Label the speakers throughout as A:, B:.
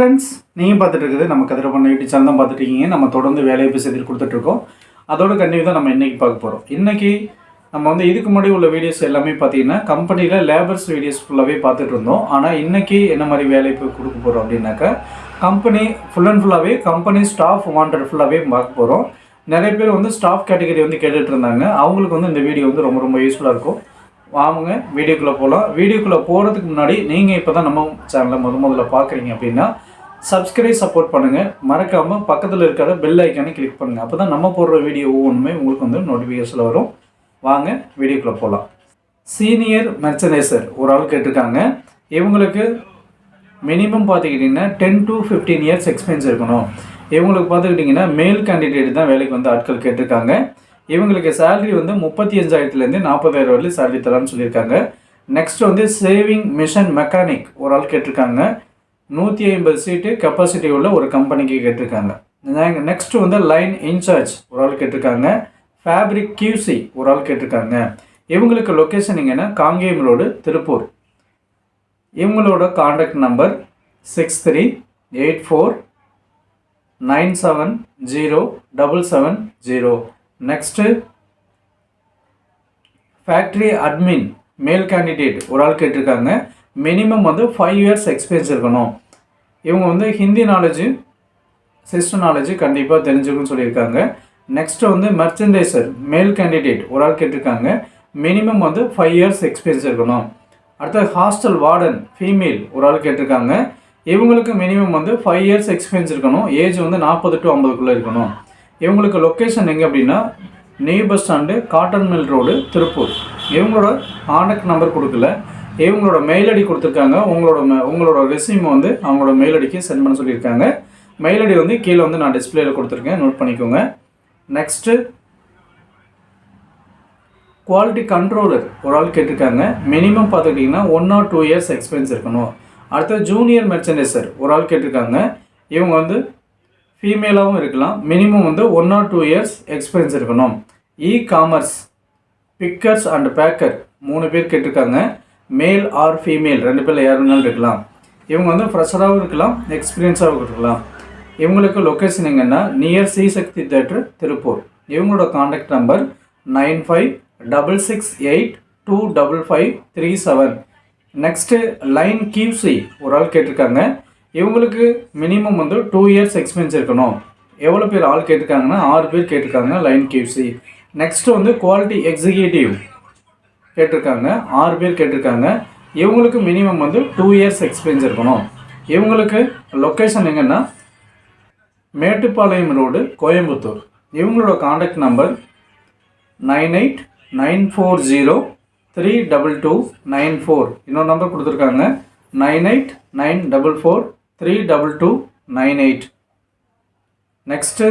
A: Friends நீங்கள் பார்த்துட்டு இருக்குது நம்ம கதிர பண்ண யூடியூப் சேனல் தான் பார்த்துட்டு நம்ம தொடர்ந்து வேலைவாய்ப்பு செய்து கொடுத்துட்ருக்கோம் அதோட கண்டிப்பாக தான் நம்ம இன்றைக்கி பார்க்க போகிறோம் இன்றைக்கி நம்ம வந்து இதுக்கு முன்னாடி உள்ள வீடியோஸ் எல்லாமே பார்த்தீங்கன்னா கம்பெனியில் லேபர்ஸ் வீடியோஸ் ஃபுல்லாகவே பார்த்துட்டு இருந்தோம் ஆனால் இன்றைக்கி என்ன மாதிரி வேலைவாய்ப்பு கொடுக்க போகிறோம் அப்படின்னாக்கா கம்பெனி ஃபுல் அண்ட் ஃபுல்லாகவே கம்பெனி ஸ்டாஃப் வாண்டட் ஃபுல்லாகவே பார்க்க போகிறோம் நிறைய பேர் வந்து ஸ்டாஃப் கேட்டகரி வந்து கேட்டுட்டு இருந்தாங்க அவங்களுக்கு வந்து இந்த வீடியோ வந்து ரொம்ப ரொம்ப யூஸ்ஃபுல்லாக இருக்கும். வாங்க வீடியோக்குள்ளே போகலாம் வீடியோக்குள்ளே போகிறதுக்கு முன்னாடி நீங்கள் இப்போ தான் நம்ம சேனலை முத முதல்ல பார்க்குறீங்க அப்படின்னா சப்ஸ்கிரைப் சப்போர்ட் பண்ணுங்கள் மறக்காமல் பக்கத்தில் இருக்கிற பெல் ஐக்கானே கிளிக் பண்ணுங்கள் அப்போ தான் நம்ம போடுற வீடியோ ஒவ்வொன்றுமே உங்களுக்கு வந்து நோட்டிஃபிகேஷனில் வரும். வாங்க வீடியோக்குள்ளே போகலாம் சீனியர் மெர்ச்சனைசர் ஒரு ஆள் கேட்டிருக்காங்க. இவங்களுக்கு மினிமம் பார்த்துக்கிட்டிங்கன்னா ten to fifteen years experience இருக்கணும். இவங்களுக்கு பார்த்துக்கிட்டிங்கன்னா மேல் கேண்டிடேட் தான் வேலைக்கு வந்து ஆட்கள் கேட்டிருக்காங்க. இவங்களுக்கு சேலரி வந்து முப்பத்தி அஞ்சாயிரத்துலேருந்து நாற்பதாயிரம் வரையும் சேலரி தரான்னு சொல்லியிருக்காங்க. நெக்ஸ்ட் வந்து சேவிங் மிஷன் மெக்கானிக் ஒரு ஆள் கேட்டிருக்காங்க. நூற்றி ஐம்பது சீட்டு கெப்பாசிட்டி உள்ள ஒரு கம்பெனிக்கு கேட்டிருக்காங்க. நெக்ஸ்ட் வந்து லைன் இன்சார்ஜ் ஒரு ஆள் கேட்டிருக்காங்க. ஃபேப்ரிக் கியூசி ஒரு ஆள் கேட்டிருக்காங்க. இவங்களுக்கு லொக்கேஷன் எங்கன்னா காங்கேயம் ரோடு திருப்பூர். இவங்களோட contact number six three eight four nine seven zero double seven zero next factory admin male candidate ஒரு ஆள் கேட்டிருக்காங்க. மினிமம் வந்து ஃபைவ் இயர்ஸ் எக்ஸ்பீரியன்ஸ் இருக்கணும். இவங்க வந்து ஹிந்தி நாலேஜு சிஸ்டம் நாலேஜு கண்டிப்பாக தெரிஞ்சுக்கணும்னு சொல்லியிருக்காங்க. நெக்ஸ்ட் வந்து மெர்ச்சன்டைசர் மேல் கேண்டிடேட் ஒரு ஆள் கேட்டிருக்காங்க. மினிமம் வந்து ஃபைவ் இயர்ஸ் எக்ஸ்பீரியன்ஸ் இருக்கணும். அடுத்தது ஹாஸ்டல் வார்டன் ஃபீமேல் ஒரு ஆள் கேட்டிருக்காங்க. இவங்களுக்கு மினிமம் வந்து ஃபைவ் இயர்ஸ் எக்ஸ்பீரியன்ஸ் இருக்கணும். ஏஜ் வந்து நாற்பது டு ஐம்பதுக்குள்ளே இருக்கணும். இவங்களுக்கு லொக்கேஷன் எங்கே அப்படின்னா new bus stand cotton mill road Tiruppur. இவங்களோட கான்டாக்ட் நம்பர் கொடுக்கல. இவங்களோட மெயில் ஐடி கொடுத்துருக்காங்க. உங்களோட உங்களோட ரெசியூம் வந்து அவங்களோட மெயில் ஐடிக்கு சென்ட் பண்ண சொல்லியிருக்காங்க. மெயில் ஐடி வந்து கீழே வந்து நான் டிஸ்பிளேல கொடுத்துருக்கேன். நோட் பண்ணிக்கோங்க. நெக்ஸ்ட்டு குவாலிட்டி கண்ட்ரோலர் ஒரு ஆள் கேட்டிருக்காங்க. மினிமம் பார்த்துக்கிட்டிங்கன்னா one or two years experience இருக்கணும். அடுத்த ஜூனியர் மெர்ச்சன்டைசர் ஒரு ஆள் கேட்டிருக்காங்க. இவங்க வந்து ஃபீமேலாகவும் இருக்கலாம். மினிமம் வந்து one or two years experience இருக்கணும். E commerce pickers and packer மூணு பேர் கேட்டிருக்காங்க. மேல் ஆர் ஃபீமேல் ரெண்டு பேரில் யார் வேணாலும் இருக்கலாம். இவங்க வந்து ஃப்ரெஷராகவும் இருக்கலாம் எக்ஸ்பீரியன்ஸாகவும் இருக்கலாம். இவங்களுக்கு லொக்கேஷன் எங்கன்னா near C Sakthi theatre Tiruppur இவங்களோட contact number nine five double six eight two double five three seven next line QC ஒரு ஆள் கேட்டிருக்காங்க. இவங்களுக்கு மினிமம் வந்து டூ இயர்ஸ் எக்ஸ்பீரியன்ஸ் இருக்கணும். எவ்வளோ பேர் ஆள் கேட்டிருக்காங்கன்னா ஆறு பேர் கேட்டிருக்காங்க லைன் கியூசி நெக்ஸ்ட்டு வந்து குவாலிட்டி எக்ஸிக்யூட்டிவ் கேட்டிருக்காங்க ஆறு பேர் கேட்டிருக்காங்க. இவங்களுக்கு மினிமம் வந்து டூ இயர்ஸ் எக்ஸ்பீரியன்ஸ் இருக்கணும். இவங்களுக்கு லொக்கேஷன் எங்கன்னா மேட்டுப்பாளையம் ரோடு கோயம்புத்தூர். இவங்களோட contact number nine eight nine four zero three double two nine four இன்னொரு நம்பர் கொடுத்துருக்காங்க nine eight nine double four three double two nine eight next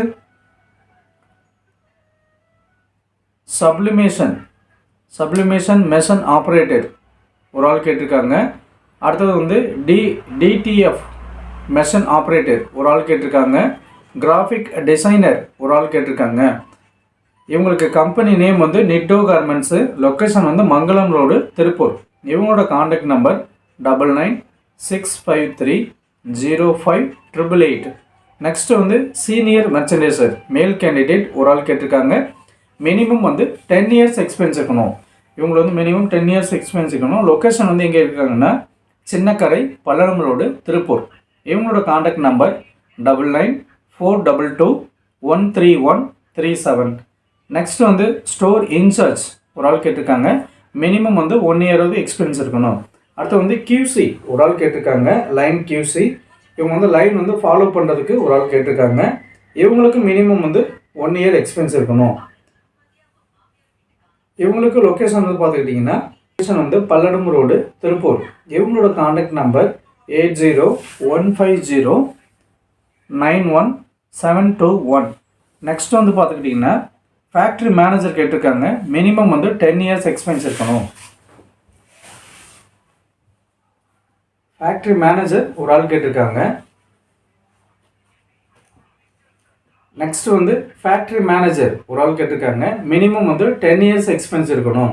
A: sublimation sublimation machine operator ஒரு ஆள் கேட்டிருக்காங்க அடுத்தது வந்து டி டிடிஎஃப் மெஷன் ஆப்ரேட்டர் ஒரு ஆள் கேட்டிருக்காங்க. கிராஃபிக் டிசைனர் ஒரு ஆள் கேட்டிருக்காங்க. இவங்களுக்கு கம்பெனி நேம் வந்து நிட்டோ கார்மெண்ட்ஸு லொக்கேஷன் வந்து மங்களம் ரோடு திருப்பூர். இவங்களோட contact number double nine six five three zero five triple eight next வந்து சீனியர் மெர்ச்சன்டைசர் மேல் கேண்டிடேட் ஒரு ஆள் கேட்டிருக்காங்க மினிமம் வந்து டென் இயர்ஸ் எக்ஸ்பென்ஸ் இருக்கணும். இவங்களை வந்து மினிமம் டென் இயர்ஸ் எக்ஸ்பென்ஸ் இருக்கணும். லொக்கேஷன் வந்து எங்கே இருக்காங்கன்னா சின்னக்கரை பல்லடம் ரோடு திருப்பூர். இவங்களோட contact number double nine four double two one three one three seven next வந்து ஸ்டோர் இன்சார்ஜ் ஒரு ஆள் கேட்டிருக்காங்க. மினிமம் வந்து ஒன் இயராவது எக்ஸ்பீரியன்ஸ் இருக்கணும். அடுத்து வந்து கியூசி ஒரு ஆள் கேட்டிருக்காங்க. லைன் கியூசி இவங்க வந்து லைன் வந்து ஃபாலோ பண்ணுறதுக்கு ஒரு ஆள் கேட்டிருக்காங்க. இவங்களுக்கு மினிமம் வந்து ஒன் இயர் எக்ஸ்பென்ஸ் இருக்கணும். இவங்களுக்கு லொக்கேஷன் வந்து பார்த்துக்கிட்டிங்கன்னா லொக்கேஷன் வந்து பல்லடம் ரோடு திருப்பூர். இவங்களோட contact number eight zero one five zero nine one seven two one next வந்து பார்த்துக்கிட்டிங்கன்னா ஃபேக்ட்ரி மேனேஜர் கேட்டிருக்காங்க. மினிமம் வந்து டென் இயர்ஸ் எக்ஸ்பீரியன்ஸ் இருக்கணும். ஃபேக்ட்ரி மேனேஜர் ஒரு ஆள் கேட்டிருக்காங்க. நெக்ஸ்ட் வந்து ஃபேக்ட்ரி மேனேஜர் ஒரு ஆள் கேட்டிருக்காங்க. மினிமம் வந்து டென் இயர்ஸ் எக்ஸ்பீரியன்ஸ் இருக்கணும்.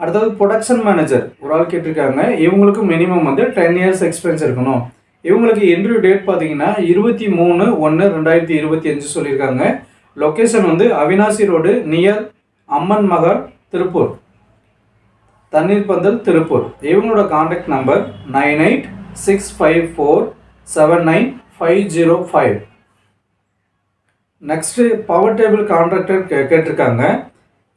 A: அடுத்தது ப்ரொடக்ஷன் மேனேஜர் ஒரு ஆள் கேட்டிருக்காங்க. இவங்களுக்கும் மினிமம் வந்து டென் இயர்ஸ் எக்ஸ்பீரியன்ஸ் இருக்கணும். இவங்களுக்கு இன்டர்வியூ டேட் பார்த்தீங்கன்னா இருபத்தி மூணு ஒன்று ரெண்டாயிரத்தி இருபத்தி அஞ்சு சொல்லியிருக்காங்க. லொக்கேஷன் வந்து அவினாசி ரோடு நியர் அம்மன் மகால் திருப்பூர் தண்ணீர் பந்தல் திருப்பூர் இவங்களோட contact number nine eight six five four seven nine five zero five next power table contractor K கேட்டிருக்காங்க.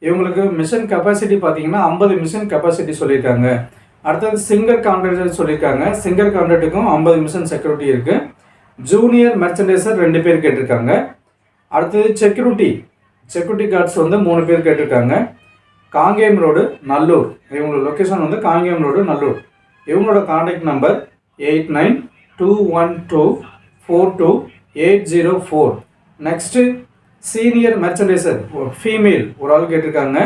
A: இவங்களுக்கு மிஷின் கெப்பாசிட்டி பார்த்தீங்கன்னா ஐம்பது மிஷின் கெப்பாசிட்டி சொல்லியிருக்காங்க. அடுத்தது சிங்கர் கான்ட்ராக்டர் சொல்லியிருக்காங்க. சிங்கர் கான்ட்ராக்டுக்கும் ஐம்பது மிஷின் செக்யூரிட்டி இருக்குது ஜூனியர் மெர்ச்சன்டைசர் ரெண்டு பேர் கேட்டிருக்காங்க. அடுத்தது செக்யூரிட்டி செக்யூரிட்டி கார்ட்ஸ் வந்து மூணு பேர் கேட்டிருக்காங்க. காங்கேயம் ரோடு நல்லூர். இவங்களோட லொக்கேஷன் வந்து காங்கேயம் ரோடு நல்லூர். இவங்களோட contact number eight nine two one two four two eight zero four next senior merchandiser female ஒரு ஆள் கேட்டிருக்காங்க.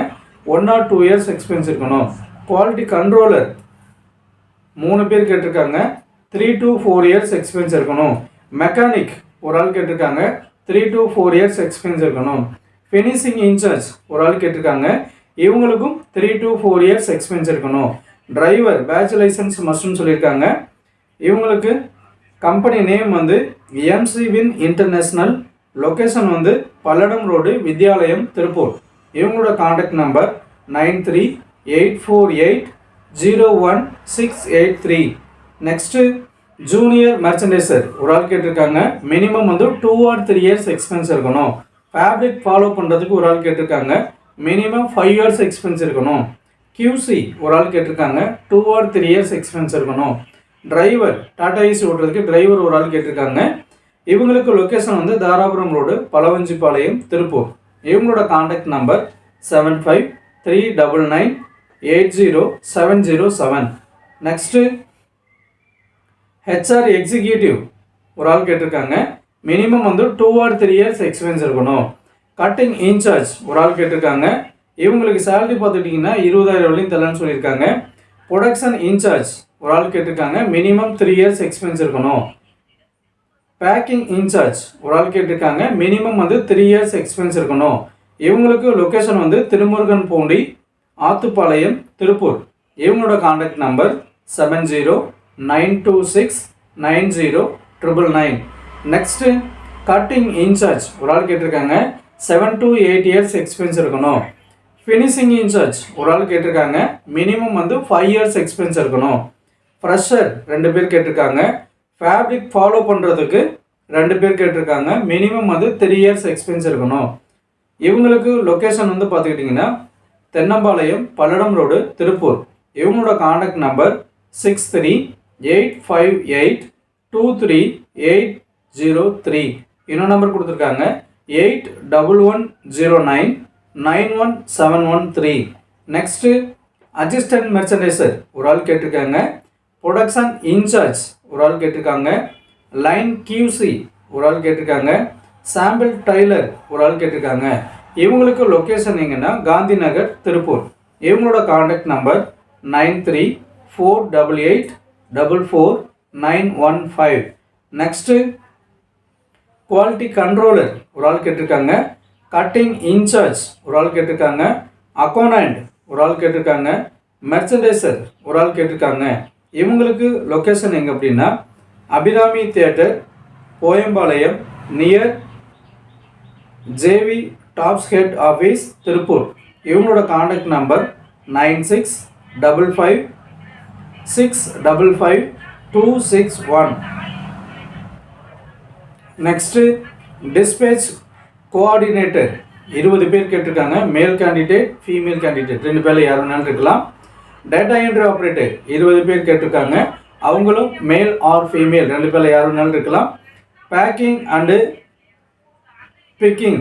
A: One or two years experience இருக்கணும். குவாலிட்டி கண்ட்ரோலர் மூணு பேர் கேட்டிருக்காங்க. Three to four years experience இருக்கணும். மெக்கானிக் ஒரு ஆள் கேட்டிருக்காங்க. Three to four years experience இருக்கணும். ஃபினிஷிங் இன்சார்ஜ் ஒரு ஆள் கேட்டிருக்காங்க. இவங்களுக்கும் three to four years experience இருக்கணும். டிரைவர் பேட்ச் லைசன்ஸ் மஸ்ட்னு சொல்லியிருக்காங்க. இவங்களுக்கு கம்பெனி நேம் வந்து எம்சி வின் இன்டர்நேஷ்னல் லொக்கேஷன் வந்து பல்லடம் ரோடு வித்யாலயம் திருப்பூர். இவங்களோட contact number nine three eight four eight zero one six eight three. Next junior merchandiser ஒரு ஆள் கேட்டிருக்காங்க. மினிமம் வந்து two or three years experience இருக்கணும். ஃபேப்ரிக் ஃபாலோ பண்ணுறதுக்கு ஒரு ஆள் கேட்டிருக்காங்க. மினிமம் ஃபைவ் இயர்ஸ் எக்ஸ்பென்ஸ் இருக்கணும். கியூசி ஒரு ஆள் கேட்டிருக்காங்க. Two or three years experience இருக்கணும். டிரைவர் டாடா ஏசி ஓட்டுறதுக்கு டிரைவர் ஒரு ஆள் கேட்டிருக்காங்க. இவங்களுக்கு லொக்கேஷன் வந்து தாராபுரம் ரோடு பலவஞ்சிப்பாளையம் திருப்பூர். இவங்களோட contact number seven five three double nine eight zero seven zero seven next HR executive ஒரு ஆள் கேட்டிருக்காங்க. மினிமம் வந்து two or three years experience இருக்கணும். கட்டிங் இன்சார்ஜ் ஒரு ஆள் கேட்டிருக்காங்க. இவங்களுக்கு சேலரி பார்த்துட்டிங்கன்னா இருபதாயிரம் வரையும் தரலன்னு சொல்லியிருக்காங்க. ப்ரொடக்ஷன் இன்சார்ஜ் ஒரு ஆள் கேட்டிருக்காங்க. மினிமம் த்ரீ இயர்ஸ் எக்ஸ்பீரியன்ஸ் இருக்கணும். பேக்கிங் இன்சார்ஜ் ஒரு ஆள் கேட்டிருக்காங்க. மினிமம் வந்து த்ரீ இயர்ஸ் எக்ஸ்பீரியன்ஸ் இருக்கணும். இவங்களுக்கு லொக்கேஷன் வந்து திருமுருகன் பூண்டி ஆத்துப்பாளையம் திருப்பூர். இவங்களோட contact number seven zero nine two six nine zero triple nine next cutting in charge ஒரு ஆள் கேட்டிருக்காங்க. Seven to eight years experience இருக்கணும். ஃபினிஷிங் இன்சார்ஜ் ஒரு ஆள் கேட்டிருக்காங்க. மினிமம் வந்து ஃபைவ் இயர்ஸ் எக்ஸ்பீரியன்ஸ் இருக்கணும். ஃப்ரெஷர் ரெண்டு பேர் கேட்டிருக்காங்க. ஃபேப்ரிக் ஃபாலோ பண்ணுறதுக்கு ரெண்டு பேர் கேட்டிருக்காங்க. மினிமம் வந்து த்ரீ இயர்ஸ் எக்ஸ்பீரியன்ஸ் இருக்கணும். இவங்களுக்கு லொக்கேஷன் வந்து பார்த்துக்கிட்டிங்கன்னா தென்னம்பாளையம் பல்லடம் ரோடு திருப்பூர். இவங்களோட contact number six three eight five eight two three eight zero three இன்னொரு நம்பர் கொடுத்துருக்காங்க. Eight double one zero nine nine one seven one three next assistant merchandiser ஒரு ஆள் கேட்டிருக்காங்க. ப்ரொடக்ஷன் இன்சார்ஜ் ஒரு ஆள் கேட்டிருக்காங்க. லைன் கியூசி ஒரு ஆள் கேட்டிருக்காங்க. சாம்பிள் டைலர் ஒரு ஆள் கேட்டிருக்காங்க. இவங்களுக்கு லொக்கேஷன் எங்கன்னா காந்தி நகர் திருப்பூர். இவங்களோட contact number nine three four double eight double four nine one five next quality controller ஒரு ஆள் கேட்டிருக்காங்க. கட்டிங் இன்சார்ஜ் ஒரு ஆள் கேட்டிருக்காங்க. அக்கௌண்ட் ஒரு ஆள் கேட்டிருக்காங்க. மெர்ச்சன்டைசர் ஒரு ஆள் கேட்டிருக்காங்க. இவங்களுக்கு லொக்கேஷன் எங்கே அப்படின்னா Abirami theatre Koyampalayam near JV tops head office Tiruppur. இவங்களோட contact number nine six double five six double five two six one next dispatch coordinator இருபது பேர் கேட்டிருக்காங்க. மேல் கேண்டிடேட் ஃபீமேல் கேண்டிடேட் ரெண்டு பேரில் யார் வேணாலும் இருக்கலாம். டேட்டா என்ட்ரி ஆப்ரேட்டர் இருபது பேர் கேட்டிருக்காங்க. அவங்களும் மேல் ஆர் ஃபீமேல் ரெண்டு பேரில் யார் வேணாலும் இருக்கலாம். பேக்கிங் அண்டு பிக்கிங்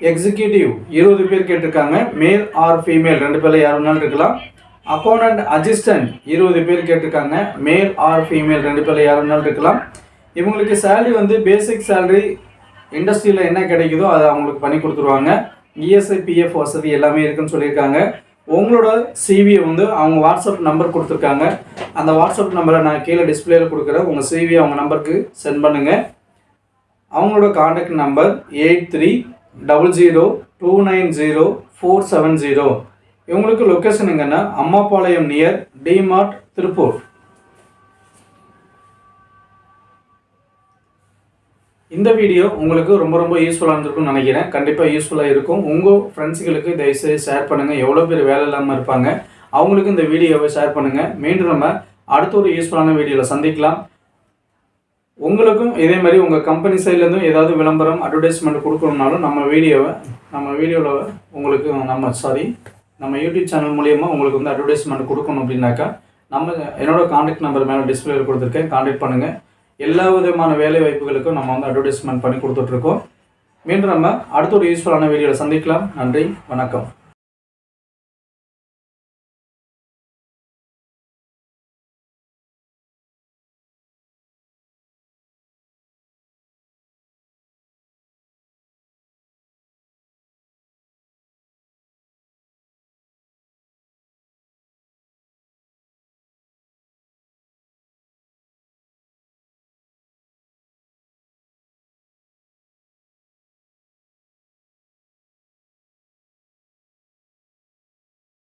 A: எக்ஸிக்யூட்டிவ் இருபது பேர் கேட்டிருக்காங்க. மேல் ஆர் ஃபீமேல் ரெண்டு பேரில் யார் வேணாலும் இருக்கலாம். அக்கௌண்ட் அசிஸ்டன்ட் இருபது பேர் கேட்டிருக்காங்க. மேல் ஆர் ஃபீமேல் ரெண்டு பேரில் யார் வேணாலும் இருக்கலாம். இவங்களுக்கு சேலரி வந்து பேசிக் சேலரி இண்டஸ்ட்ரியில் என்ன கிடைக்குதோ அதை அவங்களுக்கு பண்ணி கொடுத்துருவாங்க. இஎஸ்ஐ பிஎஃப் வசதி எல்லாமே இருக்குன்னு சொல்லியிருக்காங்க. உங்களோட சிவியை வந்து அவங்க வாட்ஸ்அப் நம்பர் கொடுத்துருக்காங்க. அந்த வாட்ஸ்அப் நம்பரை நான் கீழே டிஸ்பிளேயில் கொடுக்குறேன். உங்கள் சிவி அவங்க நம்பருக்கு சென்ட் பண்ணுங்கள் அவங்களோட contact number eight three double zero two nine zero four seven zero இவங்களுக்கு லொக்கேஷன் எங்கன்னா அம்மாபாளையம் நியர் டிமார்ட் திருப்பூர். இந்த வீடியோ உங்களுக்கு ரொம்ப ரொம்ப யூஸ்ஃபுல்லாக இருந்திருக்கும்னு நினைக்கிறேன். கண்டிப்பாக யூஸ்ஃபுல்லாக இருக்கும். உங்கள் ஃப்ரெண்ட்ஸுகளுக்கு தயவுசெய்து ஷேர் பண்ணுங்கள் எவ்வளோ பேர் வேலை இல்லாமல் இருப்பாங்க. அவங்களுக்கு இந்த வீடியோவை ஷேர் பண்ணுங்கள் மீண்டும் நம்ம அடுத்த ஒரு யூஸ்ஃபுல்லான வீடியோவில் சந்திக்கலாம். உங்களுக்கும் இதே மாதிரி உங்கள் கம்பெனி சைட்லேருந்தும் ஏதாவது விளம்பரம் அட்வர்டைஸ்மெண்ட் கொடுக்கணும்னாலும் நம்ம வீடியோவை நம்ம வீடியோவில் உங்களுக்கு நம்ம சாரி நம்ம யூடியூப் சேனல் மூலியமாக உங்களுக்கு வந்து அட்வர்டைஸ்மெண்ட் கொடுக்கணும் அப்படின்னாக்கா நம்ம என்னோடய காண்டாக்ட் நம்பர் மேலே டிஸ்பிளேயில் கொடுத்துருக்கேன். காண்டாக்ட் பண்ணுங்கள் எல்லா விதமான வேலை வாய்ப்புகளுக்கும் நம்ம வந்து அட்வர்டைஸ்மெண்ட் பண்ணி கொடுத்துட்ருக்கோம் மீண்டும் நம்ம அடுத்த ஒரு யூஸ்ஃபுல்லான வீடியோவில் சந்திக்கலாம். நன்றி வணக்கம்.